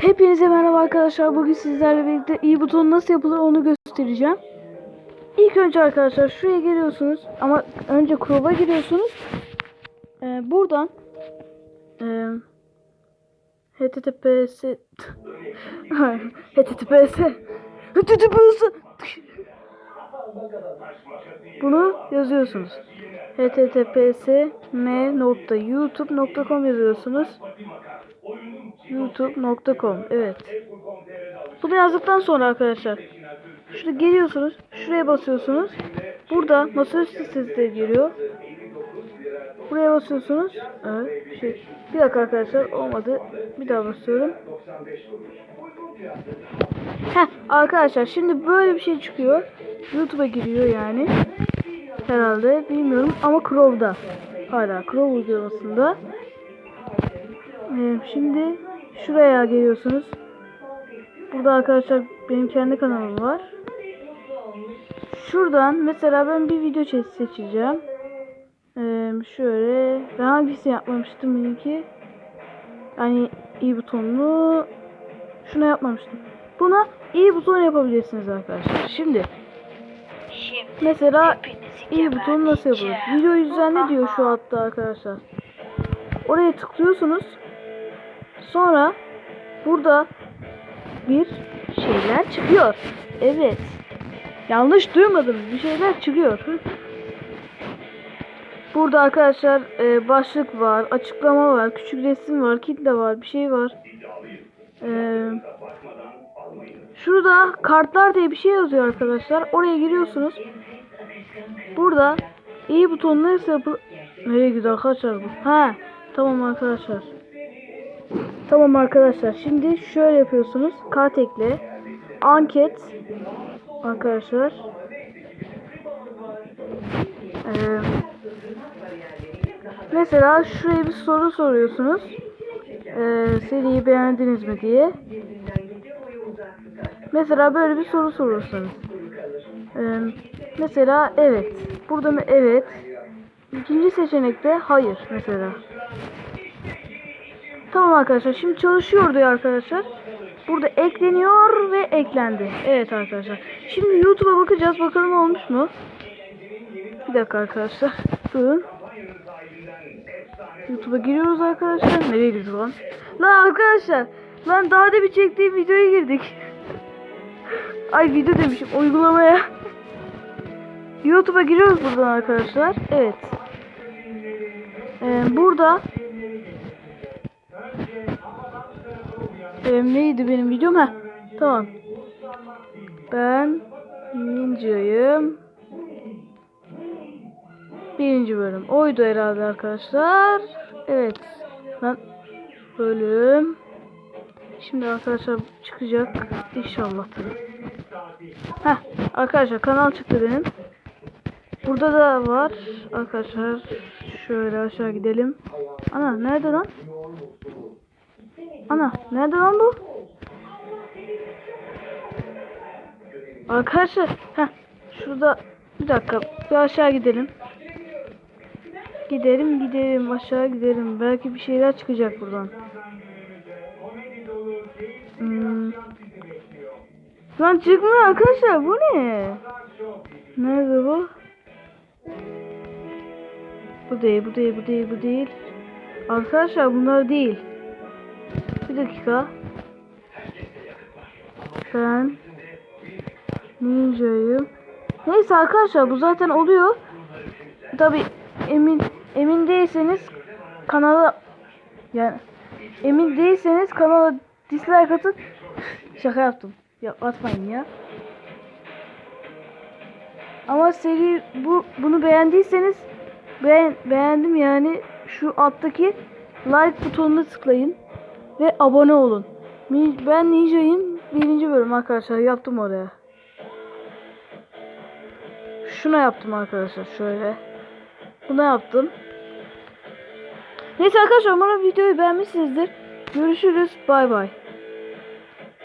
Hepinize merhaba arkadaşlar. Bugün sizlerle birlikte iyi buton nasıl yapılır onu göstereceğim. İlk önce arkadaşlar şuraya geliyorsunuz ama önce Chrome'a giriyorsunuz. Ee, buradan ee, https https https bunu yazıyorsunuz. https m.youtube.com yazıyorsunuz. youtube.com evet. Bunu yazdıktan sonra arkadaşlar şurada geliyorsunuz. Şuraya basıyorsunuz. Burada masaüstü sesleri geliyor. Buraya basıyorsunuz. Evet, bir şey. Bir dakika arkadaşlar olmadı. Bir daha basıyorum. Heh arkadaşlar şimdi böyle bir şey çıkıyor. YouTube'a giriyor yani. Herhalde bilmiyorum ama Chrome'da. Hala Chrome uygulamasında. Ee, şimdi şuraya geliyorsunuz. Burada arkadaşlar benim kendi kanalım var. Şuradan mesela ben bir video çe- seçeceğim. Ee, şöyle ben hangisini yapmamıştım benimki? Yani iyi butonlu şuna yapmamıştım. Buna iyi buton yapabilirsiniz arkadaşlar. Şimdi Şimdi mesela iyi buton nasıl yapılır? Video düzenle diyor şu altta arkadaşlar. Oraya tıklıyorsunuz. Sonra burada bir şeyler çıkıyor. Evet. Yanlış duymadınız. Bir şeyler çıkıyor. Burada arkadaşlar e, başlık var, açıklama var, küçük resim var, kitle var, bir şey var. E, şurada kartlar diye bir şey yazıyor arkadaşlar. Oraya giriyorsunuz. Burada iyi buton nasıl yapılır? Nereye gidiyor arkadaşlar bu? Ha, tamam arkadaşlar. Tamam arkadaşlar. Şimdi şöyle yapıyorsunuz. Kart ekle. Anket. Arkadaşlar. Ee, mesela şuraya bir soru soruyorsunuz. Ee, seriyi beğendiniz mi diye. Mesela böyle bir soru sorursanız. Ee, mesela evet. Burada mı evet. İkinci seçenekte hayır mesela. Tamam arkadaşlar şimdi çalışıyor diyor arkadaşlar. Burada ekleniyor ve eklendi. Evet arkadaşlar. Şimdi YouTube'a bakacağız bakalım olmuş mu? Bir dakika arkadaşlar. Durun. YouTube'a giriyoruz arkadaşlar. Nereye girdik lan? Lan arkadaşlar. Lan daha da bir çektiğim videoya girdik. Ay video demişim uygulamaya. YouTube'a giriyoruz buradan arkadaşlar. Evet. Ee, burada ee, neydi benim videom? ha? Tamam. Ben Ninja'yım. Birinci bölüm. Oydu herhalde arkadaşlar. Evet. Lan bölüm. Şimdi arkadaşlar çıkacak. İnşallah. Heh, arkadaşlar kanal çıktı benim. Burada da var. Arkadaşlar şöyle aşağı gidelim. Ana nerede lan? Ana nerede lan bu? Arkadaşlar heh, şurada bir dakika bir aşağı gidelim. Gidelim gidelim aşağı gidelim. Belki bir şeyler çıkacak buradan. Hmm. Lan çıkmıyor arkadaşlar bu ne? Nerede bu? Bu değil bu değil bu değil bu değil. Arkadaşlar bunlar değil. Bir dakika. Ben Ninja'yım. Neyse arkadaşlar bu zaten oluyor. Tabi emin emin değilseniz kanala yani emin değilseniz kanala dislike atın. Şaka yaptım. Ya atmayın ya. Ama seri bu bunu beğendiyseniz beğen, beğendim yani şu alttaki like butonuna tıklayın ve abone olun. Ben Ninja'yım. Birinci bölüm arkadaşlar yaptım oraya. Şuna yaptım arkadaşlar şöyle. Buna yaptım. Neyse arkadaşlar umarım videoyu beğenmişsinizdir. Görüşürüz. Bay bay.